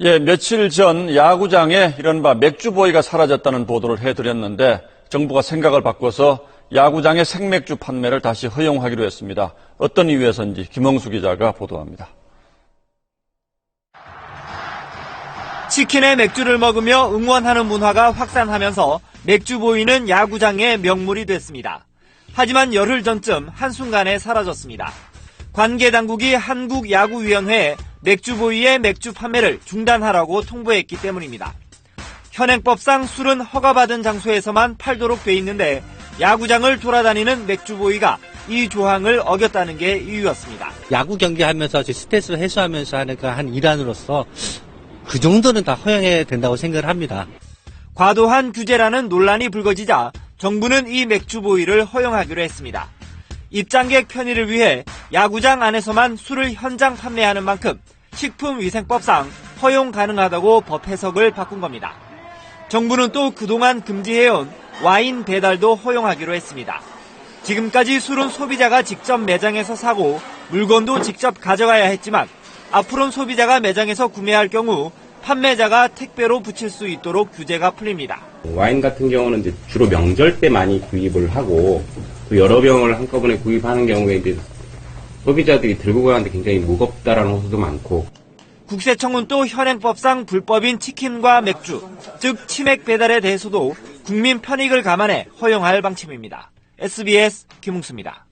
예, 며칠 전 야구장에 이른바 맥주보이가 사라졌다는 보도를 해드렸는데 정부가 생각을 바꿔서 야구장의 생맥주 판매를 다시 허용하기로 했습니다. 어떤 이유에서인지 김홍수 기자가 보도합니다. 치킨에 맥주를 먹으며 응원하는 문화가 확산하면서 맥주 보이는 야구장의 명물이 됐습니다. 하지만 열흘 전쯤 한순간에 사라졌습니다. 관계 당국이 한국야구위원회에 맥주 보이의 맥주 판매를 중단하라고 통보했기 때문입니다. 현행법상 술은 허가받은 장소에서만 팔도록 돼 있는데 야구장을 돌아다니는 맥주 보이가 이 조항을 어겼다는 게 이유였습니다. 야구 경기하면서 제 스트레스를 해소하면서 하는 그한 일환으로서 그 정도는 다 허용해야 된다고 생각을 합니다. 과도한 규제라는 논란이 불거지자 정부는 이 맥주 보이를 허용하기로 했습니다. 입장객 편의를 위해 야구장 안에서만 술을 현장 판매하는 만큼 식품위생법상 허용 가능하다고 법 해석을 바꾼 겁니다. 정부는 또 그동안 금지해온 와인 배달도 허용하기로 했습니다. 지금까지 술은 소비자가 직접 매장에서 사고 물건도 직접 가져가야 했지만 앞으로는 소비자가 매장에서 구매할 경우 판매자가 택배로 붙일 수 있도록 규제가 풀립니다. 와인 같은 경우는 이제 주로 명절 때 많이 구입을 하고 또 여러 병을 한꺼번에 구입하는 경우에 이제 소비자들이 들고 가는데 굉장히 무겁다라는 호소도 많고 국세청은 또 현행법상 불법인 치킨과 맥주, 즉 치맥 배달에 대해서도 국민 편익을 감안해 허용할 방침입니다. SBS 김웅수입니다.